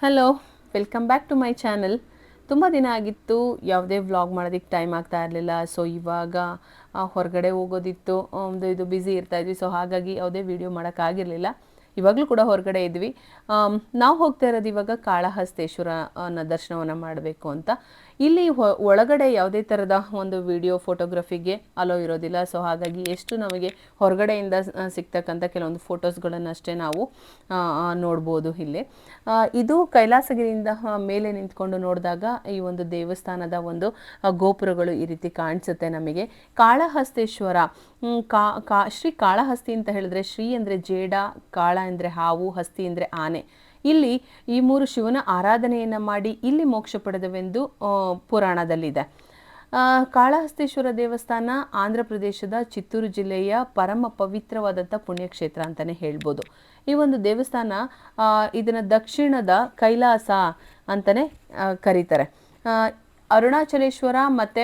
Hello welcome back to my channel ತುಂಬ ದಿನ ಆಗಿತ್ತು, ಯಾವುದೇ ವ್ಲಾಗ್ ಮಾಡೋದಕ್ಕೆ ಟೈಮ್ ಆಗ್ತಾ ಇರಲಿಲ್ಲ. ಸೊ ಇವಾಗ ಹೊರಗಡೆ ಹೋಗೋದಿತ್ತು. ಒಂದು ಇದು ಬ್ಯುಸಿ ಇರ್ತಾ ಇದ್ವಿ. ಸೊ ಹಾಗಾಗಿ ಯಾವುದೇ ವಿಡಿಯೋ ಮಾಡೋಕ್ಕಾಗಿರಲಿಲ್ಲ ಇವಾಗಲೂ ಕೂಡ ಹೊರಗಡೆ ಇದ್ವಿ. ನಾವು ಹೋಗ್ತಾ ಇರೋದು ಇವಾಗ ಕಾಳಹಸ್ತೇಶ್ವರನ ದರ್ಶನವನ್ನು ಮಾಡಬೇಕು ಅಂತ. ಇಲ್ಲಿ ಒಳಗಡೆ ಯಾವುದೇ ಥರದ ಒಂದು ವಿಡಿಯೋ ಫೋಟೋಗ್ರಫಿಗೆ ಅಲೋ ಇರೋದಿಲ್ಲ. ಸೊ ಹಾಗಾಗಿ ಎಷ್ಟು ನಮಗೆ ಹೊರಗಡೆಯಿಂದ ಸಿಗ್ತಕ್ಕಂಥ ಕೆಲವೊಂದು ಫೋಟೋಸ್ಗಳನ್ನಷ್ಟೇ ನಾವು ನೋಡ್ಬೋದು ಇಲ್ಲಿ. ಇದು ಕೈಲಾಸಗಿರಿಯಿಂದ ಮೇಲೆ ನಿಂತ್ಕೊಂಡು ನೋಡಿದಾಗ ಈ ಒಂದು ದೇವಸ್ಥಾನದ ಒಂದು ಗೋಪುರಗಳು ಈ ರೀತಿ ಕಾಣಿಸುತ್ತೆ ನಮಗೆ. ಕಾಳಹಸ್ತೇಶ್ವರ ಕಾ ಕಾ, ಶ್ರೀ ಕಾಳಹಸ್ತಿ ಅಂತ ಹೇಳಿದ್ರೆ ಶ್ರೀ ಅಂದರೆ ಜೇಡ, ಕಾಳ ಅಂದರೆ ಹಾವು, ಹಸ್ತಿ ಅಂದರೆ ಆನೆ. ಇಲ್ಲಿ ಈ ಮೂರು ಶಿವನ ಆರಾಧನೆಯನ್ನು ಮಾಡಿ ಇಲ್ಲಿ ಮೋಕ್ಷ ಪಡೆದವೆಂದು ಪುರಾಣದಲ್ಲಿದೆ. ಕಾಳಹಸ್ತೇಶ್ವರ ದೇವಸ್ಥಾನ ಆಂಧ್ರ ಪ್ರದೇಶದ ಚಿತ್ತೂರು ಜಿಲ್ಲೆಯ ಪರಮ ಪವಿತ್ರವಾದಂಥ ಪುಣ್ಯಕ್ಷೇತ್ರ ಅಂತಲೇ ಹೇಳ್ಬೋದು. ಈ ಒಂದು ದೇವಸ್ಥಾನ ಇದನ್ನು ದಕ್ಷಿಣದ ಕೈಲಾಸ ಅಂತಲೇ ಕರೀತಾರೆ. ಅರುಣಾಚಲೇಶ್ವರ ಮತ್ತು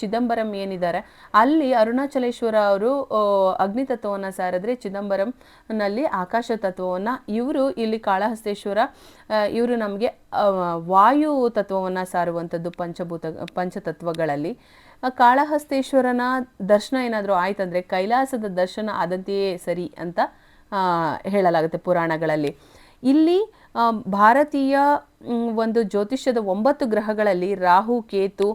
ಚಿದಂಬರಂ ಏನಿದ್ದಾರೆ, ಅಲ್ಲಿ ಅರುಣಾಚಲೇಶ್ವರ ಅವರು ಅಗ್ನಿ ತತ್ವವನ್ನು ಸಾರಿದ್ರೆ ಚಿದಂಬರಂನಲ್ಲಿ ಆಕಾಶ ತತ್ವವನ್ನು ಇವರು ಇಲ್ಲಿ ಕಾಳಹಸ್ತೇಶ್ವರ ಇವರು ನಮಗೆ ವಾಯು ತತ್ವವನ್ನು ಸಾರುವಂಥದ್ದು ಪಂಚಭೂತ, ಪಂಚತತ್ವಗಳಲ್ಲಿ. ಕಾಳಹಸ್ತೇಶ್ವರನ ದರ್ಶನ ಏನಾದರೂ ಆಯ್ತಂದರೆ ಕೈಲಾಸದ ದರ್ಶನ ಆದಂತೆಯೇ ಸರಿ ಅಂತ ಹೇಳಲಾಗುತ್ತೆ ಪುರಾಣಗಳಲ್ಲಿ. ಇಲ್ಲಿ ಭಾರತೀಯ ಒಂದು ಜ್ಯೋತಿಷ್ಯದ ಒಂಬತ್ತು ಗ್ರಹಗಳಲ್ಲಿ ರಾಹು, ಕೇತು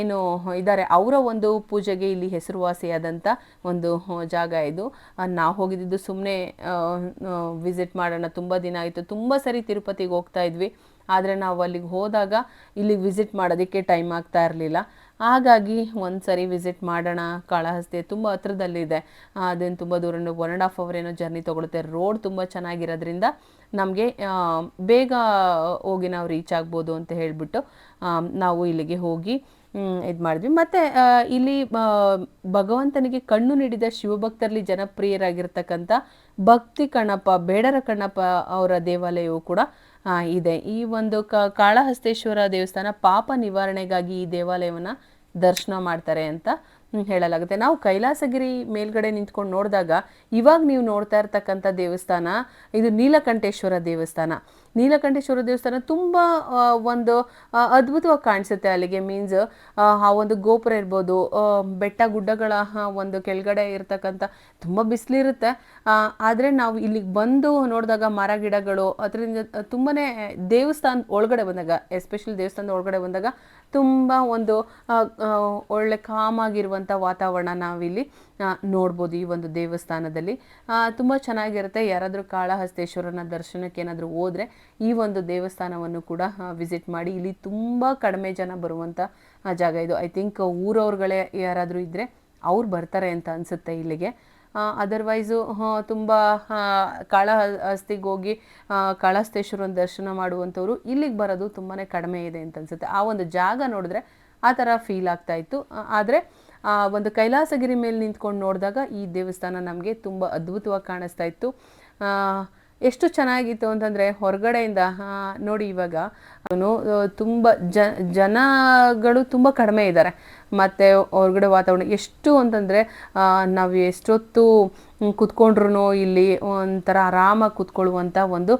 ಏನು ಇದ್ದಾರೆ, ಅವರ ಒಂದು ಪೂಜೆಗೆ ಇಲ್ಲಿ ಹೆಸರುವಾಸಿಯಾದಂಥ ಒಂದು ಜಾಗ ಇದು. ನಾವು ಹೋಗಿದ್ದು ಸುಮ್ಮನೆ ವಿಸಿಟ್ ಮಾಡೋಣ, ತುಂಬ ದಿನ ಆಯಿತು, ತುಂಬ ಸರಿ ತಿರುಪತಿಗೆ ಹೋಗ್ತಾ ಇದ್ವಿ. ಆದರೆ ನಾವು ಅಲ್ಲಿಗೆ ಹೋದಾಗ ಇಲ್ಲಿಗೆ ವಿಸಿಟ್ ಮಾಡೋದಕ್ಕೆ ಟೈಮ್ ಆಗ್ತಾ ಇರಲಿಲ್ಲ. ಹಾಗಾಗಿ ಒಂದು ಸರಿ ವಿಸಿಟ್ ಮಾಡೋಣ. ಕಾಳಹಸ್ತಿ ತುಂಬ ಹತ್ರದಲ್ಲಿದೆ. ಅದೇನು ತುಂಬ ದೂರ ಒನ್ ಆ್ಯಂಡ್ ಹಾಫ್ ಅವರ್ ಏನೋ ಜರ್ನಿ ತೊಗೊಳುತ್ತೆ. ರೋಡ್ ತುಂಬ ಚೆನ್ನಾಗಿರೋದ್ರಿಂದ ನಮಗೆ ಬೇಗ ಹೋಗಿ ನಾವು ರೀಚ್ ಆಗ್ಬೋದು ಅಂತ ಹೇಳಿಬಿಟ್ಟು ನಾವು ಇಲ್ಲಿಗೆ ಹೋಗಿ ಇದು ಮಾಡಿದ್ವಿ. ಮತ್ತು ಇಲ್ಲಿ ಭಗವಂತನಿಗೆ ಕಣ್ಣು ನೀಡಿದ ಶಿವಭಕ್ತರಲ್ಲಿ ಜನಪ್ರಿಯರಾಗಿರ್ತಕ್ಕಂಥ ಭಕ್ತಿ ಕಣ್ಣಪ್ಪ, ಬೇಡರ ಕಣ್ಣಪ್ಪ ಅವರ ದೇವಾಲಯವು ಕೂಡ ಇದೆ. ಈ ಒಂದು ಕಾಳಹಸ್ತೇಶ್ವರ ದೇವಸ್ಥಾನ ಪಾಪ ನಿವಾರಣೆಗಾಗಿ ಈ ದೇವಾಲಯವನ್ನು ದರ್ಶನ ಮಾಡ್ತಾರೆ ಅಂತ ಹೇಳಲಾಗುತ್ತೆ. ನಾವು ಕೈಲಾಸಗಿರಿ ಮೇಲ್ಗಡೆ ನಿಂತ್ಕೊಂಡು ನೋಡಿದಾಗ ಇವಾಗ ನೀವು ನೋಡ್ತಾ ಇರ್ತಕ್ಕಂಥ ದೇವಸ್ಥಾನ, ಇದು ನೀಲಕಂಠೇಶ್ವರ ದೇವಸ್ಥಾನ. ನೀಲಕಂಠೇಶ್ವರ ದೇವಸ್ಥಾನ ತುಂಬ ಒಂದು ಅದ್ಭುತವಾಗಿ ಕಾಣಿಸುತ್ತೆ ಅಲ್ಲಿಗೆ. ಮೀನ್ಸ್ ಆ ಒಂದು ಗೋಪುರ ಇರ್ಬೋದು ಬೆಟ್ಟ ಗುಡ್ಡಗಳ ಒಂದು ಕೆಳಗಡೆ ಇರ್ತಕ್ಕಂಥ ತುಂಬ ಬಿಸಿಲಿರುತ್ತೆ. ಆದರೆ ನಾವು ಇಲ್ಲಿಗೆ ಬಂದು ನೋಡಿದಾಗ ಮರ ಗಿಡಗಳು, ಅದರಿಂದ ತುಂಬಾ ದೇವಸ್ಥಾನ ಒಳಗಡೆ ಬಂದಾಗ ಎಸ್ಪೆಷಲಿ ದೇವಸ್ಥಾನದ ಒಳಗಡೆ ಬಂದಾಗ ತುಂಬ ಒಂದು ಒಳ್ಳೆ ಕಾಮ್ ಒಳ್ಳೆ ಕಾಮಾಗಿರುವಂಥ ವಾತಾವರಣ ನಾವಿಲ್ಲಿ ನೋಡ್ಬೋದು ಈ ಒಂದು ದೇವಸ್ಥಾನದಲ್ಲಿ. ತುಂಬ ಚೆನ್ನಾಗಿರುತ್ತೆ. ಯಾರಾದರೂ ಕಾಳಹಸ್ತೇಶ್ವರನ ದರ್ಶನಕ್ಕೆ ಏನಾದರೂ ಹೋದರೆ ಈ ಒಂದು ದೇವಸ್ಥಾನವನ್ನು ಕೂಡ ವಿಸಿಟ್ ಮಾಡಿ. ಇಲ್ಲಿ ತುಂಬ ಕಡಿಮೆ ಜನ ಬರುವಂಥ ಜಾಗ ಇದು. ಐ ಥಿಂಕ್ ಊರವ್ರುಗಳೇ ಯಾರಾದರೂ ಇದ್ದರೆ ಅವ್ರು ಬರ್ತಾರೆ ಅಂತ ಅನಿಸುತ್ತೆ ಇಲ್ಲಿಗೆ. ಅದರ್ವೈಸು ತುಂಬ ಕಾಳಹಸ್ತಿಗೆ ಹೋಗಿ ಕಾಳಹಸ್ತೇಶ್ವರನ ದರ್ಶನ ಮಾಡುವಂಥವ್ರು ಇಲ್ಲಿಗೆ ಬರೋದು ತುಂಬಾ ಕಡಿಮೆ ಇದೆ ಅಂತ ಅನಿಸುತ್ತೆ. ಆ ಒಂದು ಜಾಗ ನೋಡಿದ್ರೆ ಆ ಥರ ಫೀಲ್ ಆಗ್ತಾ ಇತ್ತು. ಆದರೆ ಒಂದು ಕೈಲಾಸಗಿರಿ ಮೇಲೆ ನಿಂತ್ಕೊಂಡು ನೋಡಿದಾಗ ಈ ದೇವಸ್ಥಾನ ನಮಗೆ ತುಂಬ ಅದ್ಭುತವಾಗಿ ಕಾಣಿಸ್ತಾ ಇತ್ತು. ಎಷ್ಟು ಚೆನ್ನಾಗಿತ್ತು ಅಂತಂದರೆ ಹೊರಗಡೆಯಿಂದ ನೋಡಿ ಇವಾಗ ಅವನು ತುಂಬ ಜನಗಳು ತುಂಬ ಕಡಿಮೆ ಇದ್ದಾರೆ. ಮತ್ತು ಹೊರಗಡೆ ವಾತಾವರಣ ಎಷ್ಟು ಅಂತಂದರೆ ನಾವು ಎಷ್ಟೊತ್ತು ಕುತ್ಕೊಂಡ್ರು ಇಲ್ಲಿ ಒಂಥರ ಆರಾಮಾಗಿ ಕುತ್ಕೊಳ್ಳುವಂಥ ಒಂದು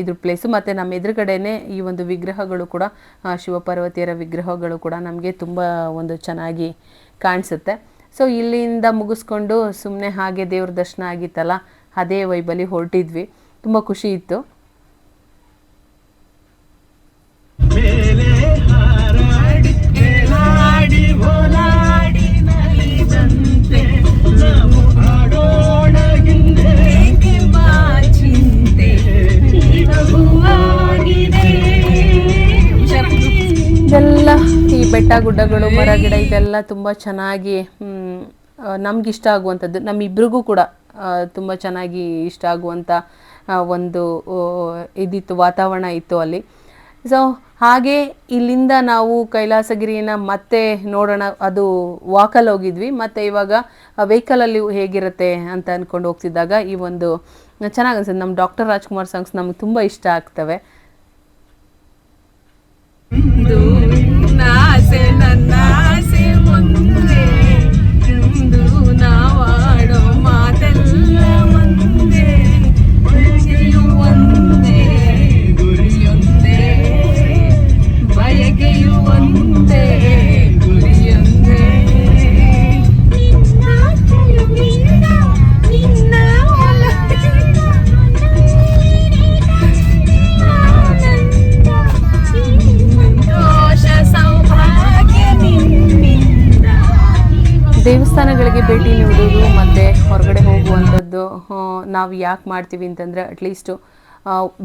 ಇದ್ರ ಪ್ಲೇಸು ಮತ್ತು ನಮ್ಮ ಎದುರುಗಡೆನೇ ಈ ಒಂದು ವಿಗ್ರಹಗಳು ಕೂಡ ಶಿವಪಾರ್ವತಿಯರ ವಿಗ್ರಹಗಳು ಕೂಡ ನಮಗೆ ತುಂಬ ಒಂದು ಚೆನ್ನಾಗಿ ಕಾಣಿಸುತ್ತೆ. ಸೊ ಇಲ್ಲಿಂದ ಮುಗಿಸ್ಕೊಂಡು ಸುಮ್ಮನೆ ಹಾಗೆ ದೇವ್ರ ದರ್ಶನ ಆಗಿತ್ತಲ್ಲ, ಅದೇ ವೈಬಲಿ ಹೊರಟಿದ್ವಿ. ತುಂಬ ಖುಷಿ ಇತ್ತು. ಇದೆಲ್ಲ ಈ ಬೆಟ್ಟ ಗುಡ್ಡಗಳು ಮರ ಗಿಡ ಇದೆಲ್ಲ ತುಂಬ ಚೆನ್ನಾಗಿ ನಮ್ಗೆ ಇಷ್ಟ ಆಗುವಂಥದ್ದು. ನಮ್ಮಿಬ್ರಿಗೂ ಕೂಡ ತುಂಬ ಚೆನ್ನಾಗಿ ಇಷ್ಟ ಆಗುವಂಥ ಒಂದು ಇದಿತ್ತು, ವಾತಾವರಣ ಇತ್ತು ಅಲ್ಲಿ. ಸೊ ಹಾಗೆ ಇಲ್ಲಿಂದ ನಾವು ಕೈಲಾಸಗಿರಿನ ಮತ್ತೆ ನೋಡೋಣ, ಅದು ವಾಕಲ್ಲಿ ಹೋಗಿದ್ವಿ. ಮತ್ತು ಇವಾಗ ವೆಹಿಕಲಲ್ಲಿ ಹೇಗಿರುತ್ತೆ ಅಂತ ಅಂದ್ಕೊಂಡು ಹೋಗ್ತಿದ್ದಾಗ ಈ ಒಂದು, ಚೆನ್ನಾಗಿ ಅನ್ಸುತ್ತೆ. ನಮ್ಮ ಡಾಕ್ಟರ್ ರಾಜ್ಕುಮಾರ್ ಸಾಂಗ್ಸ್ ನಮ್ಗೆ ತುಂಬ ಇಷ್ಟ ಆಗ್ತವೆ. ದೇವಸ್ಥಾನಗಳಿಗೆ ಭೇಟಿ ನೀಡೋದು ಮತ್ತು ಹೊರಗಡೆ ಹೋಗುವಂಥದ್ದು ನಾವು ಯಾಕೆ ಮಾಡ್ತೀವಿ ಅಂತಂದರೆ at least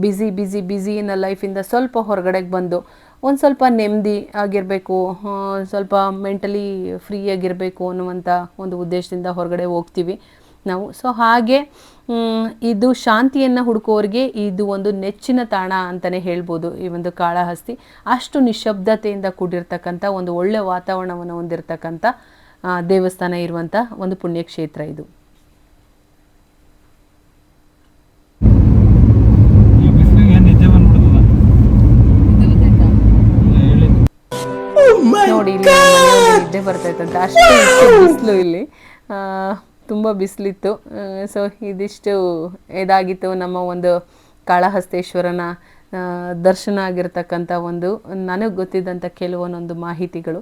busy busy busy in ಲೈಫಿಂದ ಸ್ವಲ್ಪ ಹೊರಗಡೆಗೆ ಬಂದು ಒಂದು ಸ್ವಲ್ಪ ನೆಮ್ಮದಿ ಆಗಿರಬೇಕು ಸ್ವಲ್ಪ ಮೆಂಟಲಿ ಫ್ರೀ ಆಗಿರಬೇಕು ಅನ್ನುವಂಥ ಒಂದು ಉದ್ದೇಶದಿಂದ ಹೊರಗಡೆ ಹೋಗ್ತೀವಿ ನಾವು. ಸೊ ಹಾಗೆ ಇದು ಶಾಂತಿಯನ್ನು ಹುಡುಕೋರಿಗೆ ಇದು ಒಂದು ನೆಚ್ಚಿನ ತಾಣ ಅಂತಲೇ ಹೇಳ್ಬೋದು ಈ ಒಂದು ಕಾಳಹಸ್ತಿ. ಅಷ್ಟು ನಿಶಬ್ದತೆಯಿಂದ ಕೂಡಿರ್ತಕ್ಕಂಥ ಒಂದು ಒಳ್ಳೆಯ ವಾತಾವರಣವನ್ನು ಹೊಂದಿರತಕ್ಕಂಥ ದೇವಸ್ಥಾನ ಇರುವಂಥ ಒಂದು ಪುಣ್ಯಕ್ಷೇತ್ರ ಇದು. ನೋಡಿ ನಿದ್ದೆ ಬರ್ತೈತಂತ ಅಷ್ಟು ಬಿಸಿಲು ಇಲ್ಲಿ. ಆ, ತುಂಬ ಬಿಸಿಲಿತ್ತು. ಸೊ ಇದಿಷ್ಟು ಇದಾಗಿತ್ತು ನಮ್ಮ ಒಂದು ಕಾಳಹಸ್ತೇಶ್ವರನ ದರ್ಶನ ಆಗಿರ್ತಕ್ಕಂಥ ಒಂದು ನನಗೆ ಗೊತ್ತಿದ್ದಂಥ ಕೆಲವೊಂದೊಂದು ಮಾಹಿತಿಗಳು.